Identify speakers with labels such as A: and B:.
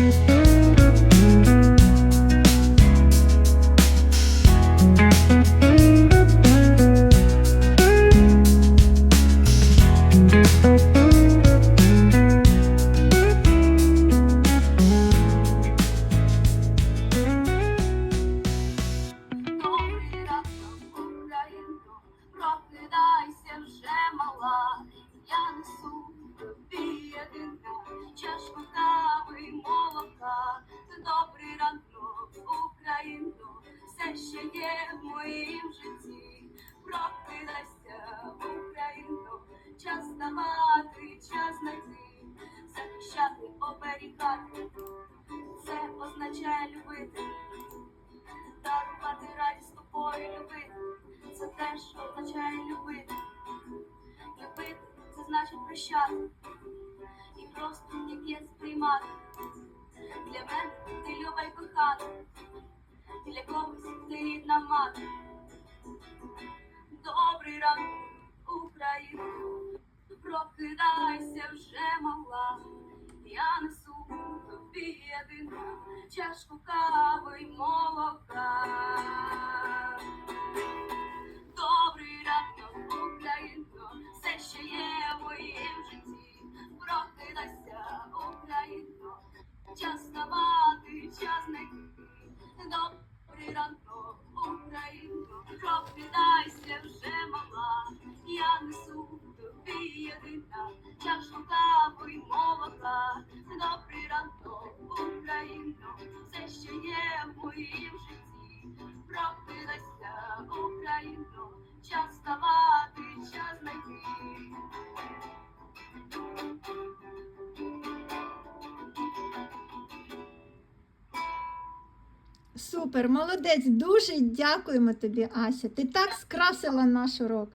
A: Добрий є в моїм житті. Прокидайся, Україно, час давати, час знайти, захищати, оберігати. Це означає любити дарувати радість тобою любити. Це теж означає любити. Любити це значить прощати. І просто є сприймати. Для мене ти люба й кохана. Для когось ти мати. Добрий ранок, Україна, прокидайся вже мала. Я несу тобі єдину чашку кави й молока. Добрий ранок, Україно, все ще є в моїм житті. Прокидайся, Україно, час ставати, час знайти. Добрий ранок, прокидайся вже мала. Я несу тобі єдина чашку
B: Супер, молодець, дуже дякуємо тобі, Ася. Ти так скрасила наш урок.